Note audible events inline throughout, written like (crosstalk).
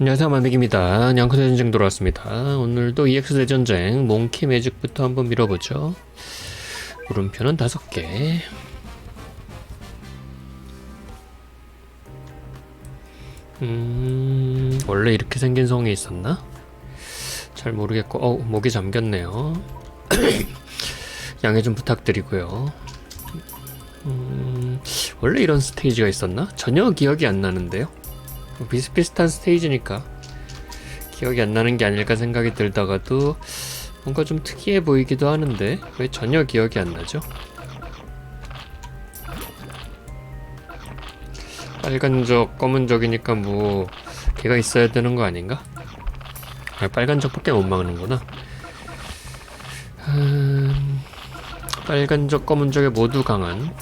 안녕하세요 만백입니다. 냥크대 전쟁 돌아왔습니다. 오늘도 EX 대 전쟁 몽키 매직부터 한번 밀어보죠. 물음표는 다섯 개. 음 원래 이렇게 생긴 성이 있었나? 잘 모르겠고 어 목이 잠겼네요. (coughs) 양해 좀 부탁드리고요. 음 원래 이런 스테이지가 있었나? 전혀 기억이 안 나는데요. 뭐 비슷비슷한 스테이지니까 기억이 안 나는 게 아닐까 생각이 들다가도 뭔가 좀 특이해 보이기도 하는데 왜 전혀 기억이 안 나죠? 빨간 적, 검은 적이니까 뭐 걔가 있어야 되는 거 아닌가? 아, 빨간 적밖에 못 막는구나. 음, 빨간 적, 검은 적에 모두 강한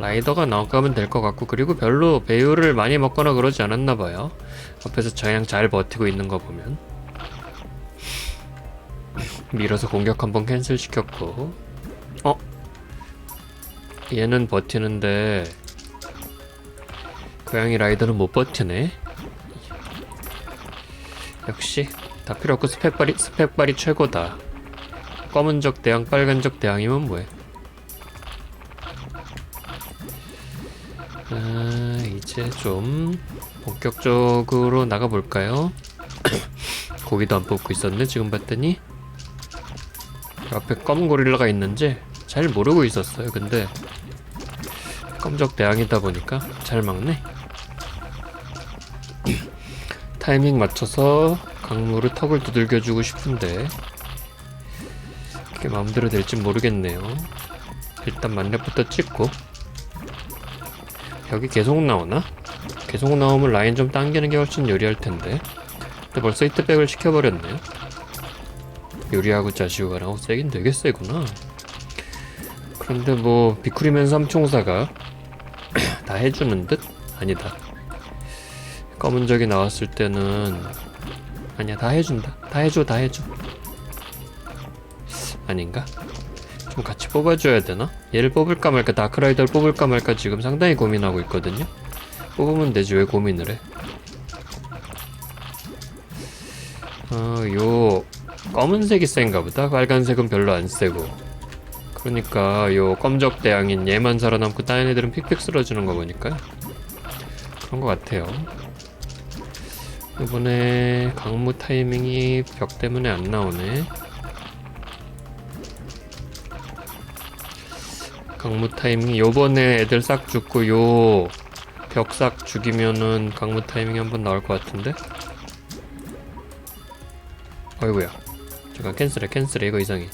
라이더가 나가면 될 것 같고 그리고 별로 배율을 많이 먹거나 그러지 않았나 봐요. 앞에서 저양 잘 버티고 있는 거 보면 밀어서 공격 한번 캔슬 시켰고 어? 얘는 버티는데 고양이 라이더는 못 버티네. 역시 다 필요 없고 스펙발이 스펙발이 최고다. 검은적 대항 빨간적 대항이면 뭐해? 아, 이제 좀 본격적으로 나가볼까요? (coughs) 고기도 안 뽑고 있었네, 지금 봤더니. 앞에 검은 고릴라가 있는지 잘 모르고 있었어요, 근데. 검적 대항이다 보니까 잘 막네. (coughs) 타이밍 맞춰서 강물을 턱을 두들겨주고 싶은데. 그게 마음대로 될지 모르겠네요. 일단 만렙부터 찍고. 여기 계속 나오나? 계속 나오면 라인 좀 당기는 게 훨씬 유리할 텐데. 근데 벌써 히트백을 시켜버렸네요. 유리하고 자시우가 나고 세긴 되게 세구나. 그런데 뭐 비쿠리맨 삼총사가 (clears throat) 다 해주는 듯? 아니다. 검은 적이 나왔을 때는 아니야 다 해준다. 다 해줘 다 해줘. 아닌가? 좀 같이 뽑아줘야 되나? 얘를 뽑을까 말까 다크라이더를 뽑을까 말까 지금 상당히 고민하고 있거든요. 뽑으면 되지 왜 고민을 해? 어, 요 검은색이 센가 보다. 빨간색은 별로 안 세고. 그러니까 요 검적 대왕인 얘만 살아남고 다른 애들은 픽픽 쓰러지는 거 보니까 그런 것 같아요. 이번에 강무 타이밍이 벽 때문에 안 나오네. 강무 타이밍 요번에 애들 싹 죽고 요 벽 싹 죽이면은 강무 타이밍 한번 나올 것 같은데? 아이고야. 잠깐 캔슬해 캔슬해 이거 이상해.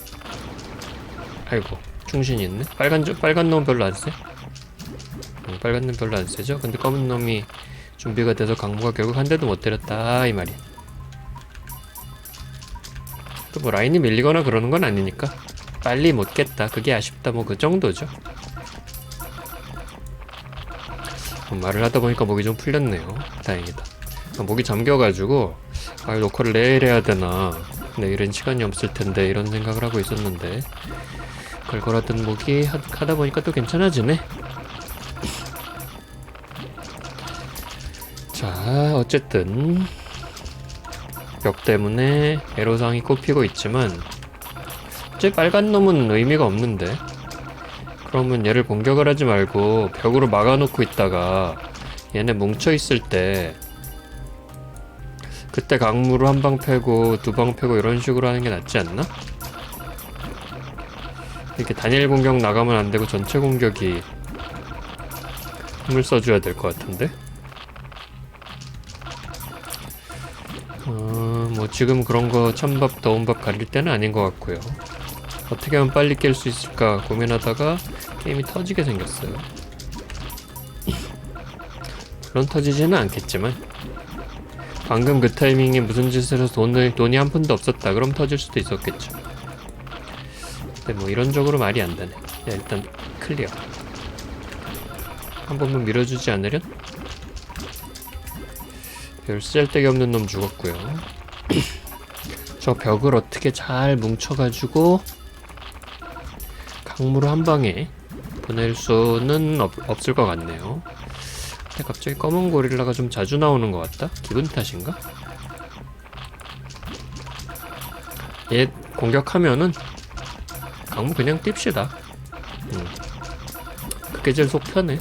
아이고 충신이 있네? 빨간 저, 빨간 놈 별로 안쎄 음, 빨간 놈 별로 안 세죠? 근데 검은 놈이 준비가 돼서 강무가 결국 한 대도 못 때렸다 이 말이야 또 뭐 라인이 밀리거나 그러는 건 아니니까 빨리 못 깼다. 그게 아쉽다. 뭐 그 정도죠. 어, 말을 하다 보니까 목이 좀 풀렸네요. 다행이다. 아, 목이 잠겨가지고 아 녹화를 내일 해야 되나 내일은 시간이 없을 텐데 이런 생각을 하고 있었는데 걸걸하던 목이 하, 하다 보니까 또 괜찮아지네. 자 어쨌든 벽 때문에 애로상이 꼽히고 있지만 쟤 빨간 놈은 의미가 없는데 그러면 얘를 공격을 하지 말고 벽으로 막아놓고 있다가 얘네 뭉쳐있을 때 그때 강무로 한 방 패고 두 방 패고 이런 식으로 하는 게 낫지 않나? 이렇게 단일 공격 나가면 안 되고 전체 공격이 힘을 써줘야 될 것 같은데? 어, 뭐 지금 그런 거 찬밥 더운 밥 가릴 때는 아닌 것 같고요. 어떻게 하면 빨리 깰 수 있을까 고민하다가 게임이 터지게 생겼어요. 물론 터지지는 않겠지만 방금 그 타이밍에 무슨 짓을 해서 돈을, 돈이 한 푼도 없었다 그럼 터질 수도 있었겠죠. 근데 뭐 이런 적으로 말이 안 되네. 야, 일단 클리어. 한 번만 밀어주지 않으련? 별 쓸데기 없는 놈 죽었고요. (clears throat) 저 벽을 어떻게 잘 뭉쳐가지고 강물을 한 방에 보낼 수는 없, 없을 것 같네요. 근데 갑자기 검은 고릴라가 좀 자주 나오는 것 같다? 기분 탓인가? 얘 공격하면은 강무 그냥 띱시다 음. 그게 제일 속 편해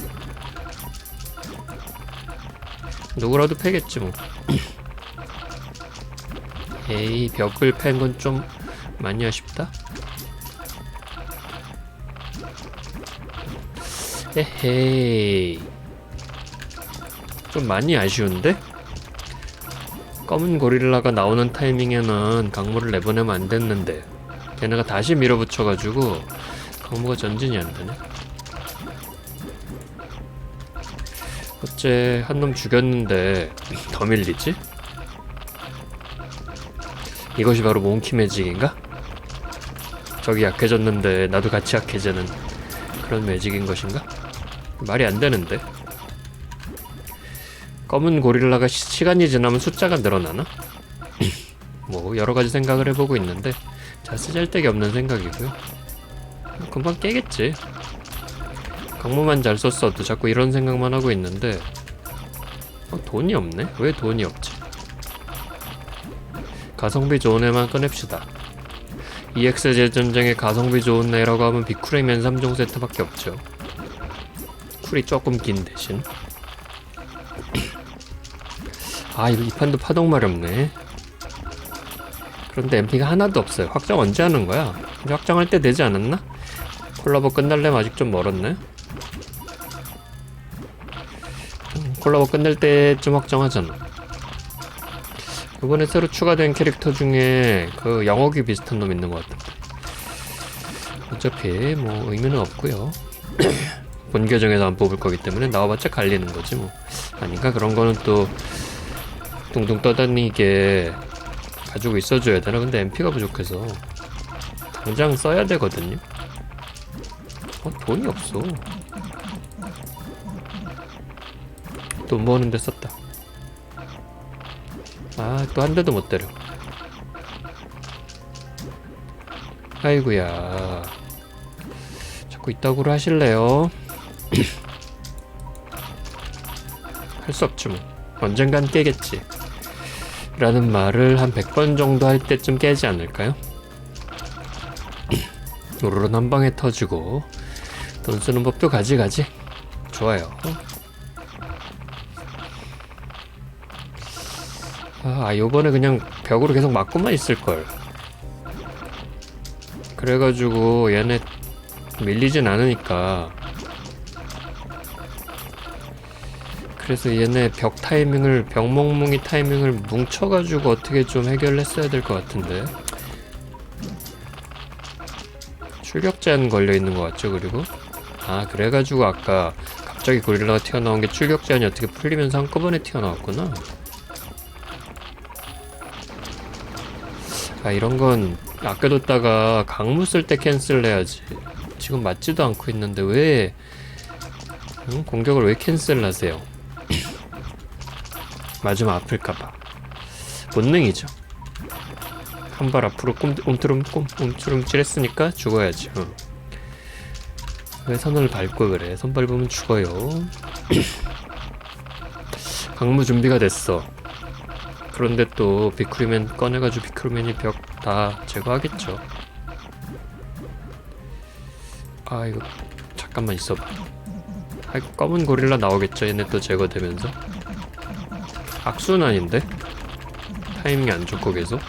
누구라도 패겠지 뭐 (clears throat) 에이 벽을 팬 건 좀 많이 아쉽다 에헤이 좀 많이 아쉬운데? 검은 고릴라가 나오는 타이밍에는 강무를 내보내면 안 됐는데 걔네가 다시 밀어붙여가지고 강무가 전진이 안 되네 어째 한 놈 죽였는데 더 밀리지? 이것이 바로 몽키 매직인가? 저기 약해졌는데 나도 같이 약해지는 그런 매직인 것인가? 말이 안 되는데 검은 고릴라가 시, 시간이 지나면 숫자가 늘어나나? (laughs) 뭐 여러 가지 생각을 해보고 있는데 자 쓰잘데기 없는 생각이고요. 뭐 금방 깨겠지. 강무만 잘 썼어도 자꾸 이런 생각만 하고 있는데 어, 돈이 없네? 왜 돈이 없지? 가성비 좋은 애만 꺼냅시다. EX제 전쟁에 가성비 좋은 애라고 하면 비쿠레면 3종 세트밖에 없죠. 쿨이 조금 긴 대신. (clears throat) 아 이거 이 판도 파동 마렵네. 그런데 MP가 하나도 없어요. 확정 언제 하는 거야? 이제 확정할 때 되지 않았나? 콜라보 끝날려면 아직 좀 멀었네. 음, 콜라보 끝날 때쯤 확정하잖아. 이번에 새로 추가된 캐릭터 중에 그 영어기 비슷한 놈 있는 것 같은데 어차피 뭐 의미는 없고요 (clears throat) 본 계정에서 안 뽑을 거기 때문에 나와봤자 갈리는 거지 뭐. 아닌가? 그런 거는 또 둥둥 떠다니게 가지고 있어줘야 되나? 근데 MP가 부족해서. 당장 써야 되거든요. 어 돈이 없어. 돈 모으는데 썼다. 아 또 한 대도 못 때려. 아이구야. 자꾸 이따구로 하실래요? 할 수 없지 뭐. 언젠간 깨겠지. 라는 말을 한 100번 정도 할 때쯤 깨지 않을까요? 오로론 한 방에 터지고 돈 쓰는 법도 가지가지. 좋아요. 아 요번에 그냥 벽으로 계속 맞고만 있을걸. 그래가지고 얘네 밀리진 않으니까 그래서 얘네 벽 타이밍을 벽몽몽이 타이밍을 뭉쳐가지고 어떻게 좀 해결했어야 될 것 같은데. 출격 제한 걸려 있는 것 같죠 그리고? 아 그래가지고 아까 갑자기 고릴라가 튀어나온 게 출격 제한이 어떻게 풀리면서 한꺼번에 튀어나왔구나. 아 이런 건 아껴뒀다가 강무 쓸 때 캔슬 해야지. 지금 맞지도 않고 있는데 왜 응? 공격을 왜 캔슬 하세요 맞으면 아플까봐. 본능이죠. 한 발 앞으로 꼼, 움츠름찔했으니까 죽어야지 응. 왜 선을 밟고 그래? 선 밟으면 죽어요. (clears throat) 강무 준비가 됐어. 그런데 또 비크리맨 꺼내가지고 비크리맨이 벽 다 제거하겠죠. 아 이거 잠깐만 있어봐. 아 이거 검은 고릴라 나오겠죠? 얘네 또 제거되면서 아닌데? 타이밍이 안 좋고 계속?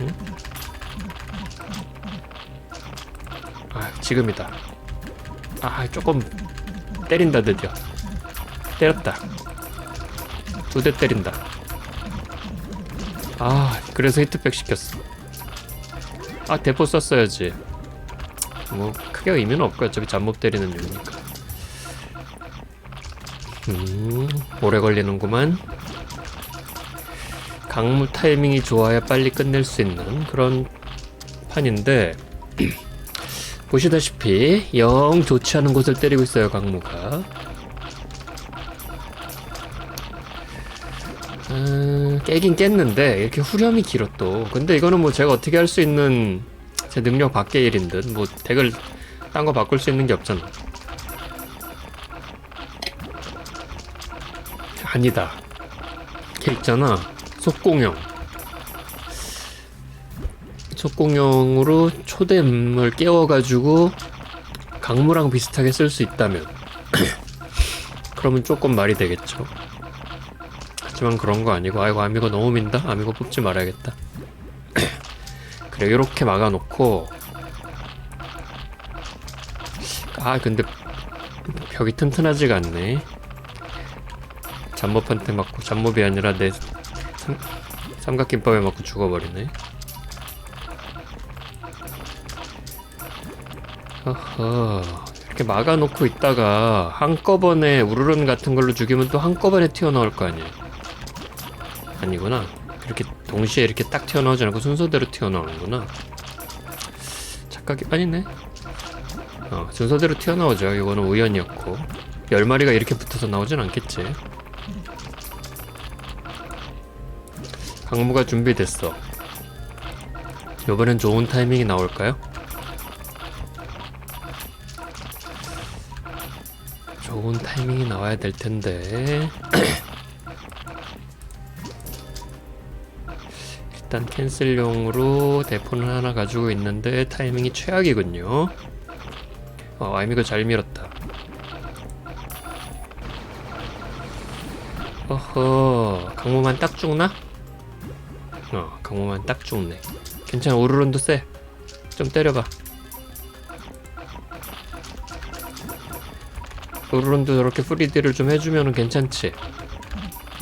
응? 아 지금이다. 아 조금 때린다 드디어. 때렸다. 두 대 때린다. 아 그래서 히트백 시켰어. 아 대포 썼어야지. 뭐 크게 의미는 없고 어차피 잠못 때리는 용이니까 음 오래 걸리는구만. 강무 타이밍이 좋아야 빨리 끝낼 수 있는 그런 판인데 (clears throat) 보시다시피 영 좋지 않은 곳을 때리고 있어요 강무가. 음, 깨긴 깼는데 이렇게 후렴이 길어 또. 근데 이거는 뭐 제가 어떻게 할 수 있는 제 능력 밖의 일인 듯뭐 덱을 딴 거 바꿀 수 있는 게 없잖아 아니다. 걔 있잖아. 속공형. 속공형으로 초대음을 깨워가지고 강무랑 비슷하게 쓸 수 있다면 (clears throat) 그러면 조금 말이 되겠죠. 하지만 그런 거 아니고 아이고 아미고 너무 민다. 아미고 뽑지 말아야겠다. (clears throat) 그래 이렇게 막아놓고 아 근데 벽이 튼튼하지가 않네. 잡몹한테 맞고 잡몹이 아니라 내 삼, 삼각김밥에 맞고 죽어버리네. 허허 이렇게 막아놓고 있다가 한꺼번에 우르른 같은 걸로 죽이면 또 한꺼번에 튀어나올 거 아니에요. 아니구나. 이렇게 동시에 이렇게 딱 튀어나오지 않고 순서대로 튀어나오는구나. 착각이 아니네. 어, 순서대로 튀어나오죠. 이거는 우연이었고. 열 마리가 이렇게 붙어서 나오진 않겠지. 강무가 준비됐어. 이번엔 좋은 타이밍이 나올까요? 좋은 타이밍이 나와야 될 텐데. (clears throat) 일단 캔슬용으로 대포는 하나 가지고 있는데 타이밍이 최악이군요. 어, 아이미가 잘 밀었다. 허, 강모만 딱 죽나? 어, 강모만 딱 죽네. 괜찮아, 오르론도 세. 좀 때려봐. 오르론도 저렇게 프리딜을 좀 해주면은 괜찮지.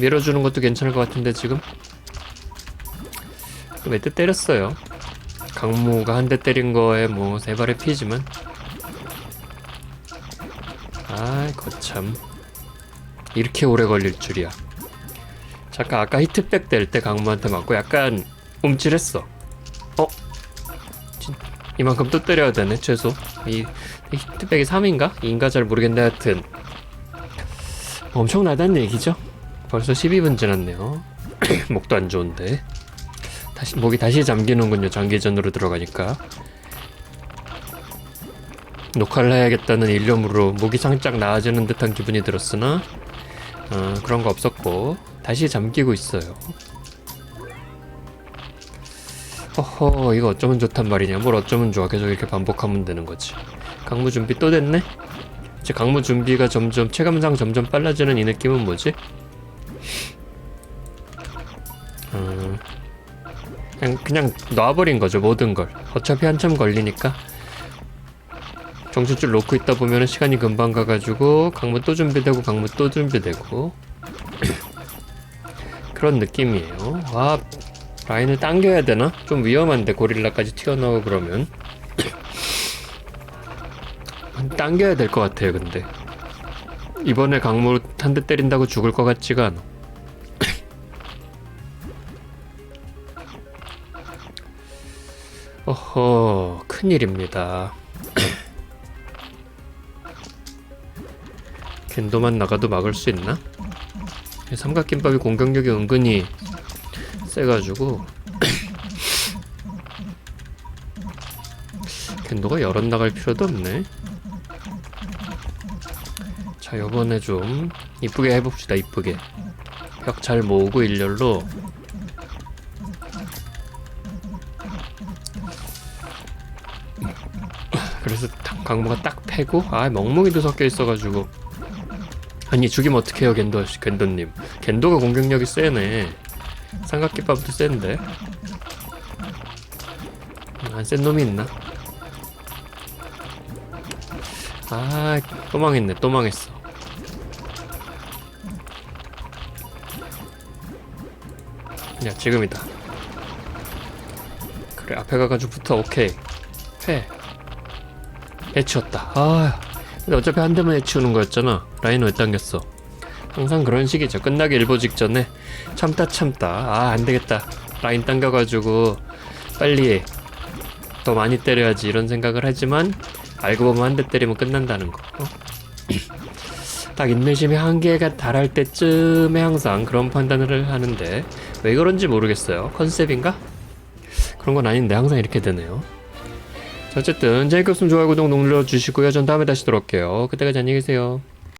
밀어주는 것도 괜찮을 것 같은데 지금? 몇대 때렸어요. 강무가 한 대 때린 거에 뭐 세 발의 피지만. 아이 거참. 이렇게 오래 걸릴 줄이야. 잠깐 아까 히트백 될 때 강무한테 맞고 약간 움찔했어. 어? 진, 이만큼 또 때려야 되네 최소. 이, 이 히트백이 3인가? 2인가 잘 모르겠는데 하여튼 엄청나다는 얘기죠. 벌써 12분 지났네요. (clears throat) 목도 안 좋은데. 다시 목이 다시 잠기는군요. 장기전으로 들어가니까. 녹화를 해야겠다는 일념으로 목이 살짝 나아지는 듯한 기분이 들었으나 어, 그런 거 없었고 다시 잠기고 있어요. 허허 이거 어쩌면 좋단 말이냐. 뭘 어쩌면 좋아. 계속 이렇게 반복하면 되는 거지. 강무 준비 또 됐네? 이제 강무 준비가 점점 체감상 점점 빨라지는 이 느낌은 뭐지? 음, 그냥, 그냥 놔버린 거죠 모든 걸. 어차피 한참 걸리니까 정신줄 놓고 있다 보면 시간이 금방 가가지고 강무 또 준비되고 강무 또 준비되고 (clears throat) 그런 느낌이에요. 와 라인을 당겨야 되나? 좀 위험한데 고릴라까지 튀어나오고 그러면. (clears throat) 당겨야 될 것 같아요 근데. 이번에 강무 한 대 때린다고 죽을 것 같지가 않아. (clears throat) 어허 큰일입니다 겐도만 나가도 막을 수 있나? 삼각김밥이 공격력이 은근히 세가지고 (coughs) 겐도가 열어 나갈 필요도 없네. 자 요번에 좀 이쁘게 해봅시다 이쁘게. 벽 잘 모으고 일렬로. (coughs) 그래서 딱 강모가 딱 패고 아 멍멍이도 섞여 있어가지고 아니 죽이면 어떡해요 겐도 겐도님 겐도가 공격력이 세네 삼각김밥도 센데 안 센 놈이 있나? 아, 또 망했네, 또 망했어. 야, 지금이다. 그래, 앞에 가가지고 붙어, 오케이. 해. 해치웠다. 아, 근데 어차피 한 대만 해치우는 거였잖아. 라인 왜 당겼어? 항상 그런 식이죠. 끝나기 일보 직전에 참다 참다. 아, 안 되겠다. 라인 당겨가지고 빨리 더 많이 때려야지 이런 생각을 하지만 알고 보면 한 대 때리면 끝난다는 거. 어? (clears throat) 딱 인내심이 한계가 달할 때쯤에 항상 그런 판단을 하는데 왜 그런지 모르겠어요. 컨셉인가? 그런 건 아닌데 항상 이렇게 되네요. 자, 어쨌든 재밌었으면 좋아요, 구독 눌러주시고요. 전 다음에 다시 돌아올게요. 그때까지 안녕히 계세요.